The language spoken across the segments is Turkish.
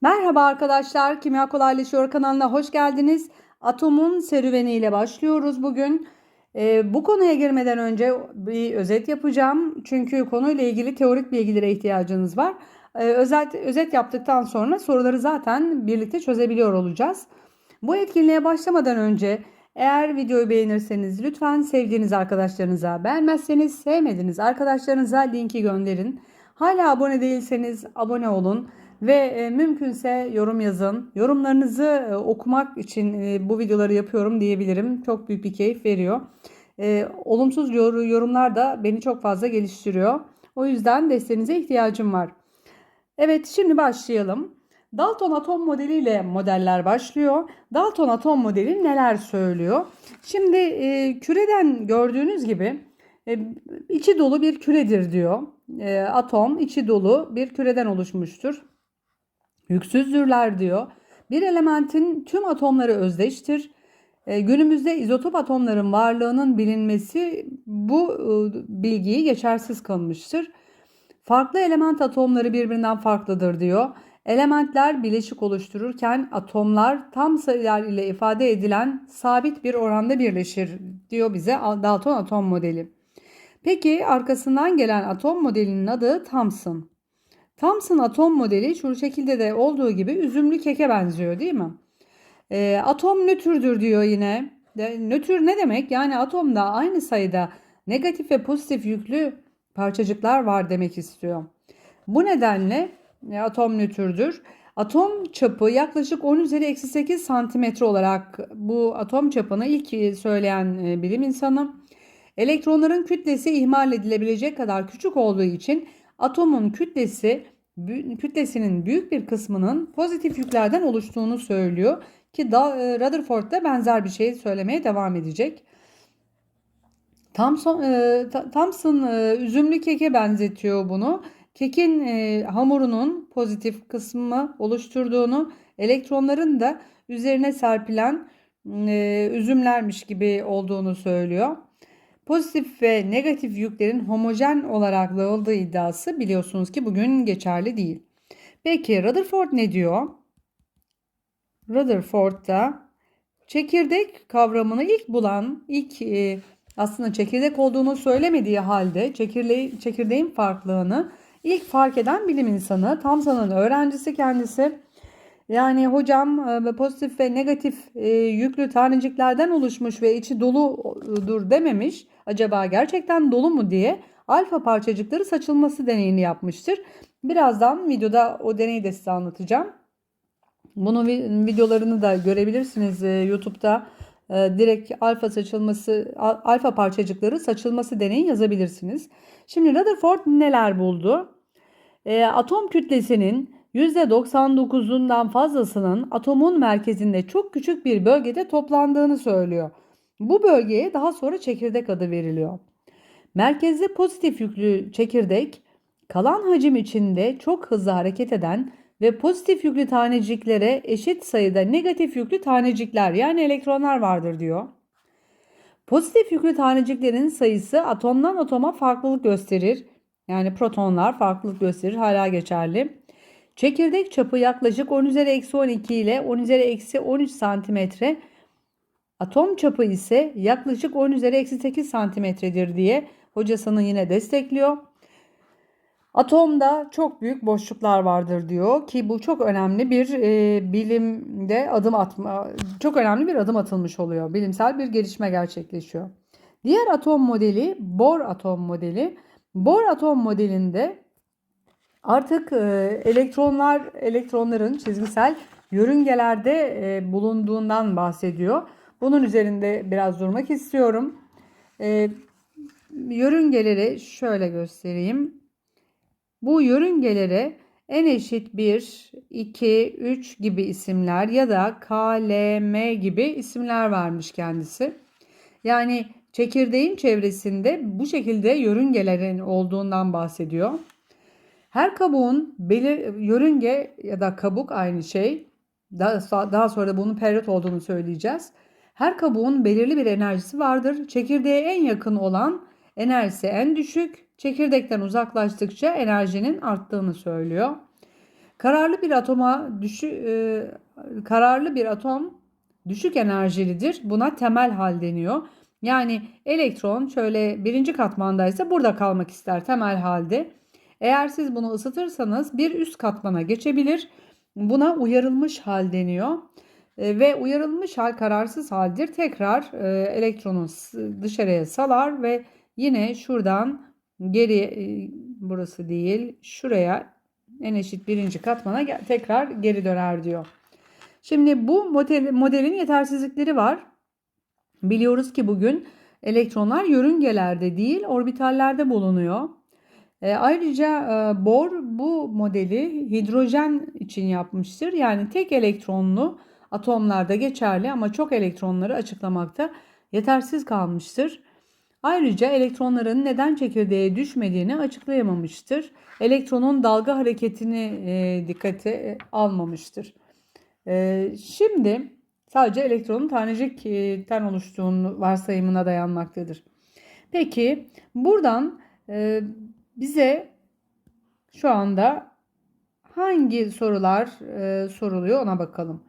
Merhaba arkadaşlar, Kimya Kolaylaşıyor kanalına hoş geldiniz. Atomun serüveniyle başlıyoruz bugün. Ee, bu konuya girmeden önce bir özet yapacağım. Çünkü konuyla ilgili teorik bilgilere ihtiyacınız var. Ee, özet, özet yaptıktan sonra soruları zaten birlikte çözebiliyor olacağız. Bu etkinliğe başlamadan önce eğer videoyu beğenirseniz lütfen sevdiğiniz arkadaşlarınıza, beğenmezseniz sevmediğiniz arkadaşlarınıza linki gönderin. Hala abone değilseniz abone olun ve e, mümkünse yorum yazın. Yorumlarınızı e, okumak için e, bu videoları yapıyorum diyebilirim. Çok büyük bir keyif veriyor. Olumsuz yor- yorumlar da beni çok fazla geliştiriyor. O yüzden desteğinize ihtiyacım var. Evet, şimdi başlayalım. Dalton atom modeliyle modeller başlıyor. Dalton atom modeli neler söylüyor? Şimdi e, küreden gördüğünüz gibi e, içi dolu bir küredir diyor. E, atom içi dolu bir küreden oluşmuştur. Yüksüzdürler diyor. Bir elementin tüm atomları özdeştir. E, günümüzde izotop atomların varlığının bilinmesi bu e, bilgiyi geçersiz kılmıştır. Farklı element atomları birbirinden farklıdır diyor. Elementler bileşik oluştururken atomlar tam sayılar ile ifade edilen sabit bir oranda birleşir diyor bize Dalton atom modeli. Peki arkasından gelen atom modelinin adı Thomson. Thomson atom modeli şu şekilde de olduğu gibi üzümlü keke benziyor değil mi? E, atom nötrdür diyor yine. De, nötr ne demek? Yani atomda aynı sayıda negatif ve pozitif yüklü parçacıklar var demek istiyor. Bu nedenle e, atom nötrdür. Atom çapı yaklaşık 10 üzeri eksi 8 santimetre olarak bu atom çapını ilk söyleyen e, bilim insanı. Elektronların kütlesi ihmal edilebilecek kadar küçük olduğu için atomun kütlesi kütlesinin büyük bir kısmının pozitif yüklerden oluştuğunu söylüyor ki da, e, Rutherford da benzer bir şey söylemeye devam edecek. Thomson, e, Thomson e, üzümlü keke benzetiyor bunu. Kekin hamurunun pozitif kısmı oluşturduğunu, elektronların da üzerine serpilen üzümlermiş gibi olduğunu söylüyor. Pozitif ve negatif yüklerin homojen olarak dağıldığı iddiası biliyorsunuz ki bugün geçerli değil. Peki Rutherford ne diyor? Rutherford da çekirdek kavramını ilk bulan, ilk e, aslında çekirdek olduğunu söylemediği halde çekirdeğin, çekirdeğin farklılığını ilk fark eden bilim insanı. Thomson'ın öğrencisi kendisi. Yani hocam e, pozitif ve negatif e, yüklü taneciklerden oluşmuş ve içi doludur dememiş. Acaba gerçekten dolu mu diye alfa parçacıkları saçılması deneyini yapmıştır. Birazdan videoda o deneyi de size anlatacağım. Bunun videolarını da görebilirsiniz e, YouTube'da. Direkt alfa saçılması, alfa parçacıkları saçılması deneyi yazabilirsiniz. Şimdi Rutherford neler buldu? Atom kütlesinin %99'undan fazlasının atomun merkezinde çok küçük bir bölgede toplandığını söylüyor. Bu bölgeye daha sonra çekirdek adı veriliyor. Merkezde pozitif yüklü çekirdek, kalan hacim içinde çok hızlı hareket eden ve pozitif yüklü taneciklere eşit sayıda negatif yüklü tanecikler yani elektronlar vardır diyor. Pozitif yüklü taneciklerin sayısı atomdan atoma farklılık gösterir. Yani protonlar farklılık gösterir hala geçerli. Çekirdek çapı yaklaşık 10 üzeri eksi 12 ile 10 üzeri eksi 13 santimetre. Atom çapı ise yaklaşık 10 üzeri eksi 8 santimetredir diye hocasını yine destekliyor. Atomda çok büyük boşluklar vardır diyor ki bu çok önemli bir e, bilimde adım atma çok önemli bir adım atılmış oluyor. Bilimsel bir gelişme gerçekleşiyor. Diğer atom modeli Bohr atom modeli. Bohr atom modelinde Artık e, elektronlar, elektronların çizgisel yörüngelerde e, bulunduğundan bahsediyor. Bunun üzerinde biraz durmak istiyorum. E, yörüngeleri şöyle göstereyim. Bu yörüngelere en eşit 1, 2, 3 gibi isimler ya da K, L, M gibi isimler vermiş kendisi. Yani çekirdeğin çevresinde bu şekilde yörüngelerin olduğundan bahsediyor. Her kabuğun belir yörünge ya da kabuk aynı şey. Daha, daha sonra da bunun periyot olduğunu söyleyeceğiz. Her kabuğun belirli bir enerjisi vardır. Çekirdeğe en yakın olan enerjisi en düşük. Çekirdekten uzaklaştıkça enerjinin arttığını söylüyor. Kararlı bir atoma düşü, e, kararlı bir atom düşük enerjilidir. Buna temel hal deniyor. Yani elektron şöyle birinci katmandaysa burada kalmak ister temel halde. Eğer siz bunu ısıtırsanız bir üst katmana geçebilir. Buna uyarılmış hal deniyor. E, ve uyarılmış hal kararsız haldir. Tekrar e, elektronu dışarıya salar ve yine şuradan geri e, burası değil şuraya en eşit birinci katmana tekrar geri döner diyor. Şimdi bu model, modelin yetersizlikleri var. Biliyoruz ki bugün elektronlar yörüngelerde değil orbitallerde bulunuyor. E, ayrıca e, Bohr bu modeli hidrojen için yapmıştır. Yani tek elektronlu atomlarda geçerli ama çok elektronları açıklamakta yetersiz kalmıştır. Ayrıca elektronların neden çekirdeğe düşmediğini açıklayamamıştır. Elektronun dalga hareketini e, dikkate almamıştır. E, şimdi sadece elektronun tanecikten oluştuğunu varsayımına dayanmaktadır. Peki buradan e, bize şu anda hangi sorular e, soruluyor ona bakalım.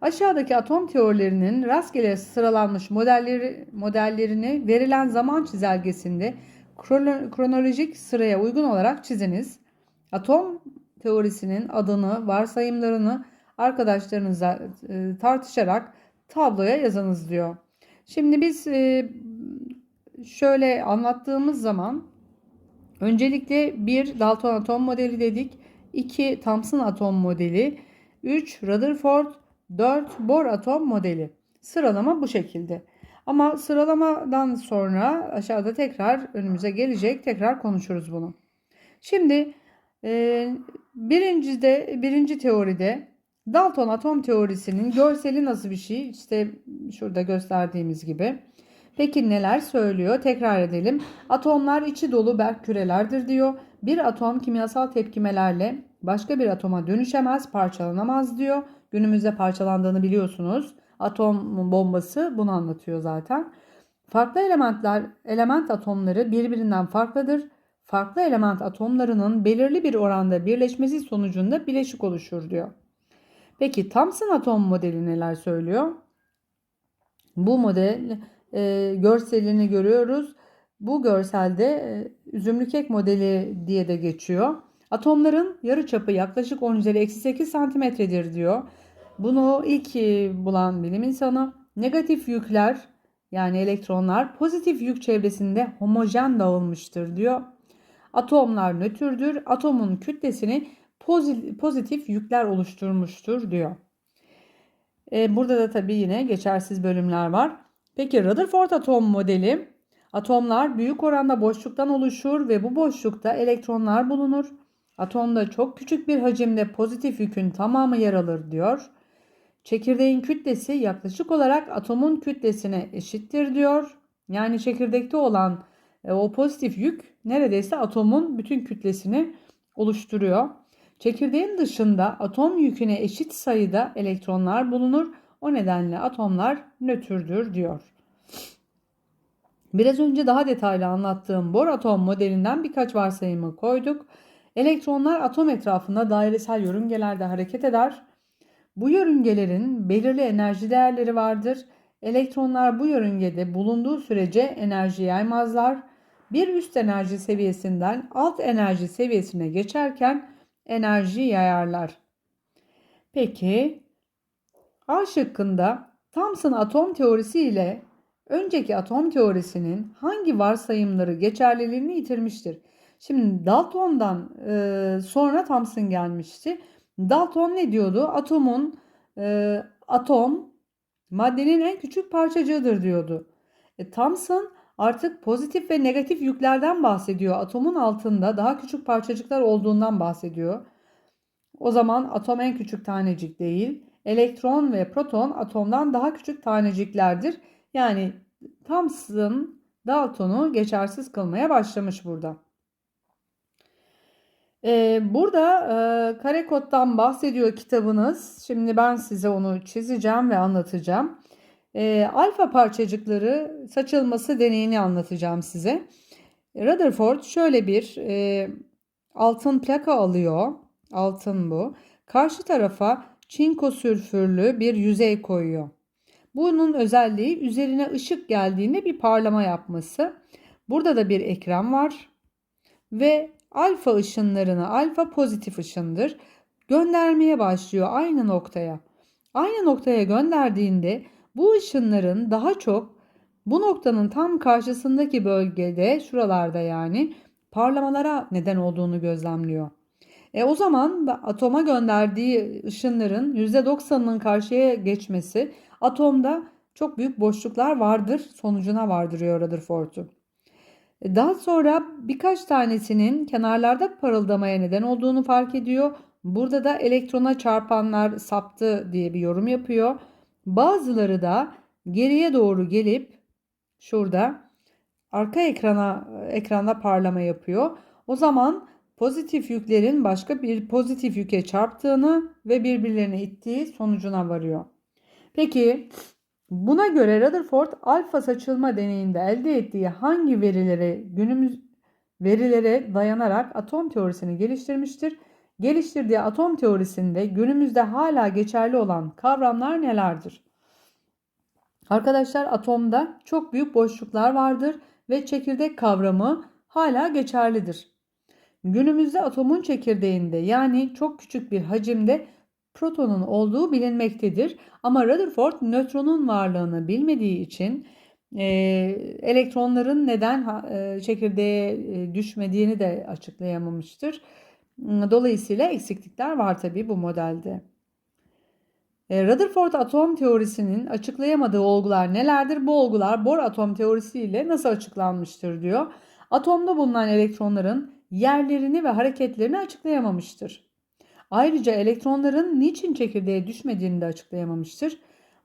Aşağıdaki atom teorilerinin rastgele sıralanmış modelleri modellerini verilen zaman çizelgesinde krono- kronolojik sıraya uygun olarak çiziniz. Atom teorisinin adını, varsayımlarını arkadaşlarınızla e, tartışarak tabloya yazınız diyor. Şimdi biz e, şöyle anlattığımız zaman öncelikle bir Dalton atom modeli dedik, 2 Thomson atom modeli, 3 Rutherford 4 Bohr atom modeli. Sıralama bu şekilde. Ama sıralamadan sonra aşağıda tekrar önümüze gelecek. Tekrar konuşuruz bunu. Şimdi e, birincide, birinci teoride Dalton atom teorisinin görseli nasıl bir şey? İşte şurada gösterdiğimiz gibi. Peki neler söylüyor? Tekrar edelim. Atomlar içi dolu berk kürelerdir diyor. Bir atom kimyasal tepkimelerle başka bir atoma dönüşemez, parçalanamaz diyor. Günümüzde parçalandığını biliyorsunuz. Atom bombası bunu anlatıyor zaten. Farklı elementler, element atomları birbirinden farklıdır. Farklı element atomlarının belirli bir oranda birleşmesi sonucunda bileşik oluşur diyor. Peki Thomson atom modeli neler söylüyor? Bu model e, görselini görüyoruz. Bu görselde e, üzümlü kek modeli diye de geçiyor. Atomların yarıçapı yaklaşık 10 üzeri eksi 8 santimetredir diyor. Bunu ilk e, bulan bilim insanı negatif yükler yani elektronlar pozitif yük çevresinde homojen dağılmıştır diyor. Atomlar nötrdür. Atomun kütlesini pozitif yükler oluşturmuştur diyor. E, burada da tabii yine geçersiz bölümler var. Peki Rutherford atom modeli atomlar büyük oranda boşluktan oluşur ve bu boşlukta elektronlar bulunur. Atomda çok küçük bir hacimde pozitif yükün tamamı yer alır diyor. Çekirdeğin kütlesi yaklaşık olarak atomun kütlesine eşittir diyor. Yani çekirdekte olan e, o pozitif yük neredeyse atomun bütün kütlesini oluşturuyor. Çekirdeğin dışında atom yüküne eşit sayıda elektronlar bulunur. O nedenle atomlar nötrdür diyor. Biraz önce daha detaylı anlattığım Bohr atom modelinden birkaç varsayımı koyduk. Elektronlar atom etrafında dairesel yörüngelerde hareket eder. Bu yörüngelerin belirli enerji değerleri vardır. Elektronlar bu yörüngede bulunduğu sürece enerji yaymazlar. Bir üst enerji seviyesinden alt enerji seviyesine geçerken enerji yayarlar. Peki A şıkkında Thomson atom teorisi ile önceki atom teorisinin hangi varsayımları geçerliliğini yitirmiştir? Şimdi Dalton'dan e, sonra Thomson gelmişti. Dalton ne diyordu? Atomun e, atom maddenin en küçük parçacığıdır diyordu. E, Thomson artık pozitif ve negatif yüklerden bahsediyor. Atomun altında daha küçük parçacıklar olduğundan bahsediyor. O zaman atom en küçük tanecik değil. Elektron ve proton atomdan daha küçük taneciklerdir. Yani Thomson Dalton'u geçersiz kılmaya başlamış burada. Ee, burada e, kare koddan bahsediyor kitabınız. Şimdi ben size onu çizeceğim ve anlatacağım. E, alfa parçacıkları saçılması deneyini anlatacağım size. Rutherford şöyle bir e, altın plaka alıyor. Altın bu. karşı tarafa çinko sülfürlü bir yüzey koyuyor. Bunun özelliği üzerine ışık geldiğinde bir parlama yapması. Burada da bir ekran var ve alfa ışınlarını alfa pozitif ışındır göndermeye başlıyor aynı noktaya. Aynı noktaya gönderdiğinde bu ışınların daha çok bu noktanın tam karşısındaki bölgede şuralarda yani parlamalara neden olduğunu gözlemliyor. E o zaman atoma gönderdiği ışınların %90'ının karşıya geçmesi atomda çok büyük boşluklar vardır sonucuna vardırıyor Rutherford'u. E, daha sonra birkaç tanesinin kenarlarda parıldamaya neden olduğunu fark ediyor. Burada da elektrona çarpanlar saptı diye bir yorum yapıyor. Bazıları da geriye doğru gelip şurada arka ekrana ekranda parlama yapıyor. O zaman pozitif yüklerin başka bir pozitif yüke çarptığını ve birbirlerine ittiği sonucuna varıyor. Peki buna göre Rutherford alfa saçılma deneyinde elde ettiği hangi verilere günümüz verilere dayanarak atom teorisini geliştirmiştir? Geliştirdiği atom teorisinde günümüzde hala geçerli olan kavramlar nelerdir? Arkadaşlar atomda çok büyük boşluklar vardır ve çekirdek kavramı hala geçerlidir. Günümüzde atomun çekirdeğinde yani çok küçük bir hacimde protonun olduğu bilinmektedir. Ama Rutherford nötronun varlığını bilmediği için e, elektronların neden e, çekirdeğe e, düşmediğini de açıklayamamıştır. Dolayısıyla eksiklikler var tabii bu modelde. E, Rutherford atom teorisinin açıklayamadığı olgular nelerdir? Bu olgular Bohr atom teorisiyle nasıl açıklanmıştır diyor. Atomda bulunan elektronların yerlerini ve hareketlerini açıklayamamıştır. Ayrıca elektronların niçin çekirdeğe düşmediğini de açıklayamamıştır.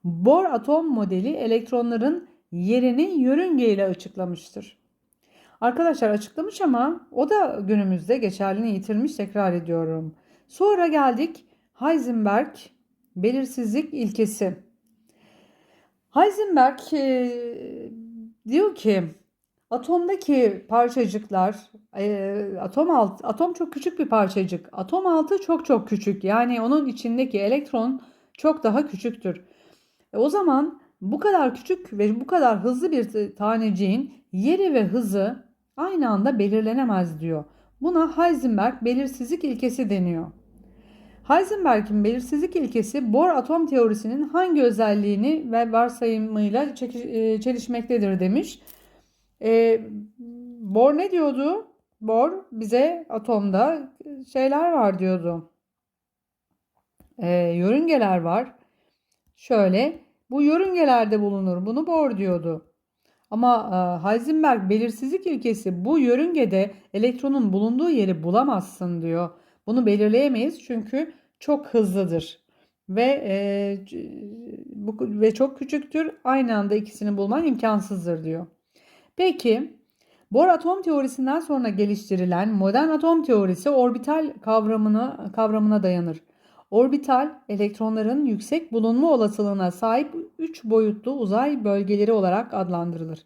Bohr atom modeli elektronların yerini yörünge ile açıklamıştır. Arkadaşlar açıklamış ama o da günümüzde geçerliliğini yitirmiş tekrar ediyorum. Sonra geldik Heisenberg belirsizlik ilkesi. Heisenberg e, diyor ki atomdaki parçacıklar e, atom alt atom çok küçük bir parçacık. Atom altı çok çok küçük. Yani onun içindeki elektron çok daha küçüktür. E, o zaman bu kadar küçük ve bu kadar hızlı bir taneciğin yeri ve hızı aynı anda belirlenemez diyor. Buna Heisenberg belirsizlik ilkesi deniyor. Heisenberg'in belirsizlik ilkesi Bohr atom teorisinin hangi özelliğini ve varsayımıyla e, çelişmektedir demiş. E, Bohr ne diyordu? Bohr bize atomda şeyler var diyordu. E, yörüngeler var. Şöyle bu yörüngelerde bulunur. Bunu Bohr diyordu. Ama e, Heisenberg belirsizlik ilkesi bu yörüngede elektronun bulunduğu yeri bulamazsın diyor. Bunu belirleyemeyiz çünkü çok hızlıdır ve e, bu ve çok küçüktür. Aynı anda ikisini bulman imkansızdır diyor. Peki Bohr atom teorisinden sonra geliştirilen modern atom teorisi orbital kavramına kavramına dayanır. Orbital elektronların yüksek bulunma olasılığına sahip 3 boyutlu uzay bölgeleri olarak adlandırılır.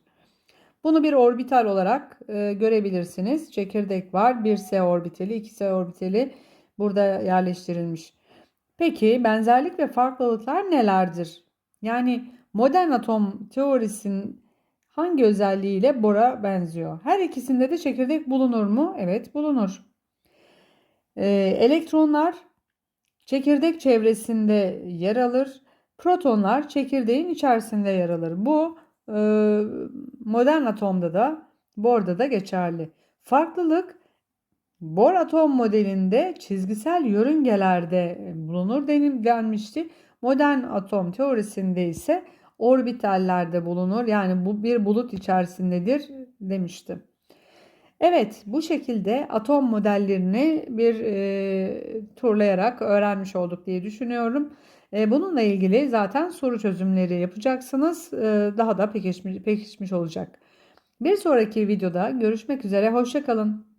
Bunu bir orbital olarak e, görebilirsiniz. Çekirdek var. Bir s orbitali, 2s orbitali burada yerleştirilmiş. Peki benzerlik ve farklılıklar nelerdir? Yani modern atom teorisinin hangi özelliğiyle Bohr'a benziyor? Her ikisinde de çekirdek bulunur mu? Evet bulunur. Ee, elektronlar çekirdek çevresinde yer alır. Protonlar çekirdeğin içerisinde yer alır. Bu e, modern atomda da Bohr'da da geçerli. Farklılık Bohr atom modelinde çizgisel yörüngelerde bulunur denilmişti. Modern atom teorisinde ise orbitallerde bulunur. Yani bu bir bulut içerisindedir demişti. Evet bu şekilde atom modellerini bir e, turlayarak öğrenmiş olduk diye düşünüyorum. E, bununla ilgili zaten soru çözümleri yapacaksınız. E, daha da pekişmiş, pekişmiş olacak. Bir sonraki videoda görüşmek üzere. Hoşçakalın.